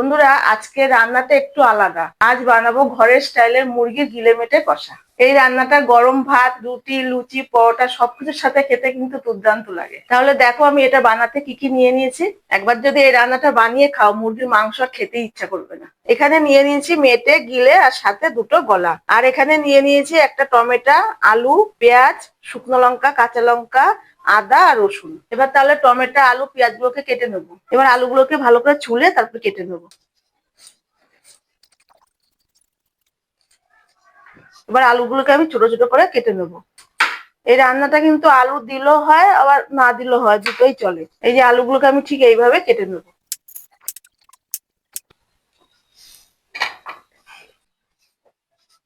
বন্ধুরা আজকে রান্নাটা একটু আলাদা। আজ বানাবো ঘরের স্টাইলের মুরগি গিলে মেটে কষা। এই রান্নাটা গরম ভাত, রুটি, লুচি, পরোটা সবকিছুর সাথে খেতে কিন্তু দুর্দান্ত লাগে। তাহলে দেখো আমি এটা বানাতে কি কি নিয়ে নিয়েছি। একবার যদি এই রান্নাটা বানিয়ে খাও, মুরগির মাংস খেতে ইচ্ছা করবে না। এখানে নিয়ে নিয়েছি মেটে, গিলে আর সাথে দুটো গলা। আর এখানে নিয়ে নিয়েছি একটা টমেটো, আলু, পেঁয়াজ, শুকনো লঙ্কা, কাঁচা লঙ্কা, আদা আর রসুন। এবার তাহলে টমেটো, আলু পেঁয়াজ গুলোকে কেটে নেব। এবার আলুগুলোকে ভালো করে ছুলে তারপর কেটে নেব। এবার আলুগুলোকে আমি ছোট ছোট করে কেটে নেব। এই রান্নাটা কিন্তু আলু দিলেও হয়, আবার না দিলেও হয়, দুটোই চলে। এই যে আলুগুলোকে আমি ঠিক এইভাবে কেটে নেব।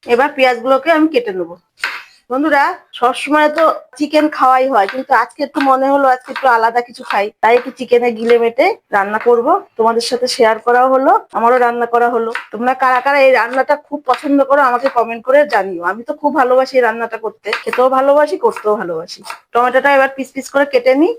এবার পেঁয়াজগুলোকে আমি কেটে নেব। বন্ধুরা, সবসময় তো চিকেন খাওয়াই হয়, কিন্তু আজকে একটু মনে হলো, আজকে একটু আলাদা কিছু খাই। তাই একটু চিকেনে গিলে মেটে রান্না করব। তোমাদের সাথে শেয়ার করা হলো, আমারও রান্না করা হলো। তোমরা কারা কারা এই রান্নাটা খুব পছন্দ করো, আমাকে কমেন্ট করে জানিও। আমি তো খুব ভালোবাসি এই রান্নাটা করতে। খেতেও ভালোবাসি, করতেও ভালোবাসি। টমেটোটা এবার পিস পিস করে কেটে নিই।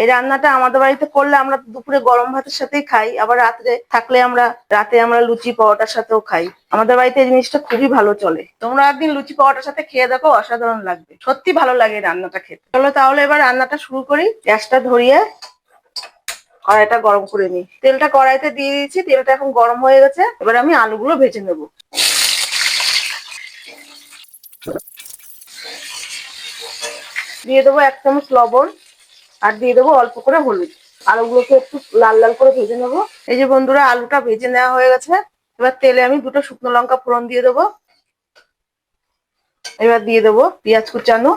এই রান্নাটা আমাদের বাড়িতে করলে আমরা দুপুরে গরম ভাতের সাথেই খাই, আবার রাত্রে থাকলে আমরা, রাতে আমরা লুচি পরোটার সাথেও খাই। আমাদের বাড়িতে এই জিনিসটা খুবই ভালো চলে। তোমরা একদিন লুচি পরোটার সাথে খেয়ে দেখো, অসাধারণ লাগবে। সত্যি ভালো লাগে রান্নাটা খেতে। চলো তাহলে এবার রান্নাটা শুরু করি। গ্যাসটা ধরিয়ে কড়াইটা গরম করে নিই। তেলটা কড়াইতে দিয়ে দিয়েছি, তেলটা এখন গরম হয়ে গেছে। এবার আমি আলুগুলো ভেজে নেব। দিয়ে দেবো এক চামচ লবণ। আর দিয়ে দেবো অল্প করে হলুদ। আলুগুলোকে একটু লাল লাল করে ভেজে নেব। এই যে বন্ধুরা, আলুটা ভেজে নেওয়া হয়ে গেছে। এবার তেলে আমি দুটো শুকনো লঙ্কা ফোড়ন দিয়ে দেবো। এবার দিয়ে দেবো পেঁয়াজ কুচানো।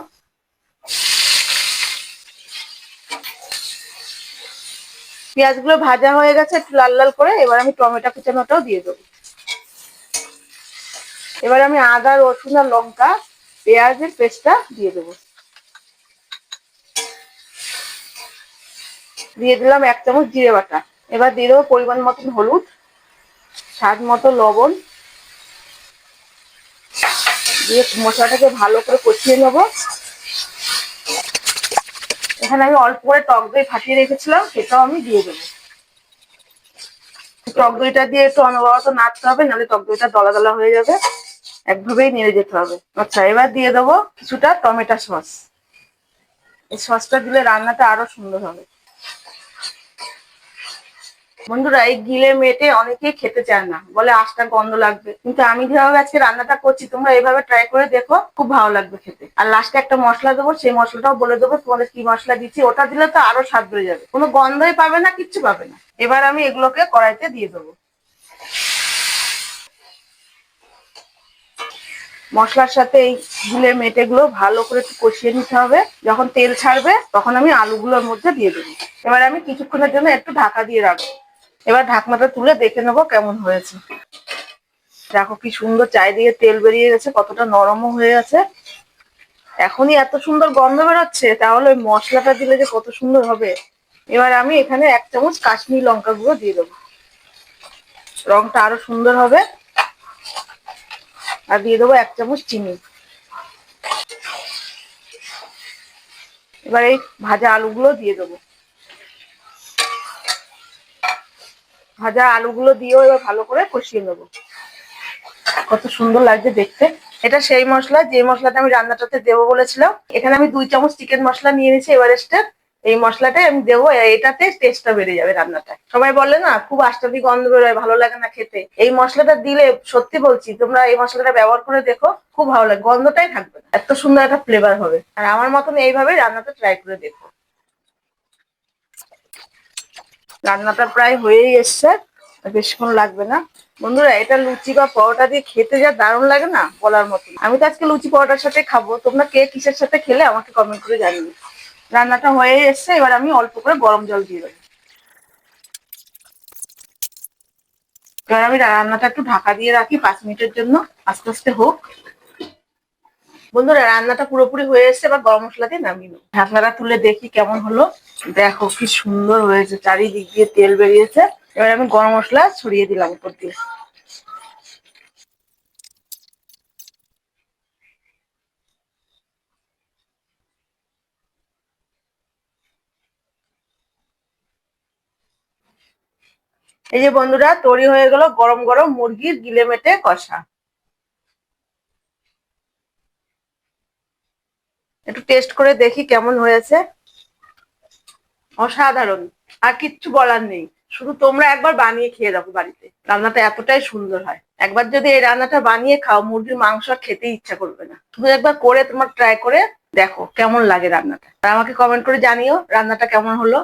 পেঁয়াজগুলো ভাজা হয়ে গেছে, একটু লাল লাল করে। এবার আমি টমেটো কুচানোটাও দিয়ে দেবো। এবার আমি আদা, রসুন আর লঙ্কা পেঁয়াজের পেস্টটা দিয়ে দেবো। দিয়ে দিলাম এক চামচ জিরে বাটা। এবার দিয়ে দেবো পরিমাণ মতন হলুদ, স্বাদ মতো লবণ। দিয়ে মশলাটাকে ভালো করে কষিয়ে নেব। এখানে আমি অল্প করে টক দই ফাটিয়ে রেখেছিলাম, সেটাও আমি দিয়ে দেবো। টক দইটা দিয়ে একটু অনবরত নাড়তে হবে, নাহলে টক দইটা দলা দলা হয়ে যাবে। একভাবেই নেড়ে যেতে হবে। আচ্ছা এবার দিয়ে দেবো কিছুটা টমেটো সস। এই সসটা দিলে রান্নাটা আরও সুন্দর হবে। বন্ধুরা, এই গিলে মেটে অনেকেই খেতে চায় না। বলে আশটা গন্ধ লাগবে। কিন্তু আমি যেভাবে আজকে রান্নাটা করছি, তোমরা এইভাবে ট্রাই করে দেখো, খুব ভালো লাগবে খেতে। আর লাস্টে একটা মশলা দেবো, সেই মশলাটাও বলে দেবো, তোমাদের কি মশলা দিচ্ছি, ওটা দিলে তো আরও স্বাদ বেড়ে যাবে। কোনো গন্ধই পাবে না, কিচ্ছু পাবে না। এবার আমি এগুলোকে কড়াইতে দিয়ে দেবো। মশলার সাথে এই গুলে মেটে গুলো ভালো করে একটু কষিয়ে নিতে হবে। যখন তেল ছাড়বে, তখন আমি আলুগুলোর মধ্যে দিয়ে দেবো। এবার আমি কিছুক্ষণের জন্য একটু ঢাকা দিয়ে রাখব। এবার ঢাকনাটা তুলে দেখে নেব কেমন হয়েছে। দেখো কি সুন্দর চারিদিকে তেল বেরিয়ে গেছে, কতটা নরমও হয়ে গেছে এখনই এত সুন্দর গন্ধ বেরোচ্ছে, তাহলে ওই মশলাটা দিলে যে কত সুন্দর হবে। এবার আমি এখানে এক চামচ কাশ্মীর লঙ্কা গুঁড়ো দিয়ে দেবো। রংটা আরও সুন্দর হবে। আর দিয়ে দেবো এক চামচ চিনি। এবার এই ভাজা আলুগুলো দিয়ে দেবো। ভাজা আলুগুলো দিয়েও এবার ভালো করে কষিয়ে নেব। কত সুন্দর লাগছে দেখতে। এটা সেই মশলা, যে মশলাটা আমি রান্নাটাতে দেবো বলেছিলাম, এখানে আমি দুই চামচ চিকেন মশলা নিয়ে নিয়েছি এভারেস্টের এই মশলাটাই আমি দেবো এটাতে টেস্টটা বেড়ে যাবে রান্নাটা সবাই বলে না, খুব আষ্টাদি গন্ধ বেরোয়, ভালো লাগে না খেতে। এই মশলাটা দিলে, সত্যি বলছি, তোমরা এই মশলাটা ব্যবহার করে দেখো, খুব ভালো লাগে, গন্ধটাই থাকবে এত সুন্দর একটা ফ্লেভার হবে। আর আমার মতন এইভাবে রান্নাটা ট্রাই করে দেখো। রান্নাটা প্রায় হয়েই এসছে বেশিক্ষণ লাগবে না। বন্ধুরা, এটা লুচি বা পরোটা দিয়ে খেতে যা দারুণ লাগে না, বলার মতন। আমি তো আজকে লুচি পরোটার সাথে খাব, তোমরা কে কিসের সাথে খেলে আমাকে কমেন্ট করে জানিও। রান্নাটা হয়ে এসছে, এবার আমি অল্প করে গরম জল দিয়ে দেবো। এবার আমি রান্নাটা একটু ঢাকা দিয়ে রাখি পাঁচ মিনিটের জন্য, আস্তে আস্তে হোক। বন্ধুরা, রান্নাটা পুরোপুরি হয়ে এসছে, এবার গরম মশলা দিয়ে নামিয়ে নেব। ঢাকনাটা তুলে দেখি কেমন হলো। দেখো কি সুন্দর হয়েছে, চারিদিক দিয়ে তেল বেরিয়েছে। এবার আমি গরম মশলা ছড়িয়ে দিলাম উপর দিয়ে। এই যে বন্ধুরা, তৈরি হয়ে গেল গরম গরম মুরগির গিলে মেটে কষা। একটু টেস্ট করে দেখি কেমন হয়েছে। অসাধারণ। আর কিচ্ছু বলার নেই। শুধু তোমরা একবার বানিয়ে খেয়ে দেখো বাড়িতে। রান্নাটা এতটাই সুন্দর হয়। একবার যদি এই রান্নাটা বানিয়ে খাও, মুরগির মাংস খেতে ইচ্ছা করবে না। তুমি একবার করে তোমার ট্রাই করে দেখো কেমন লাগে রান্নাটা। আমাকে কমেন্ট করে জানিও রান্নাটা কেমন হলো।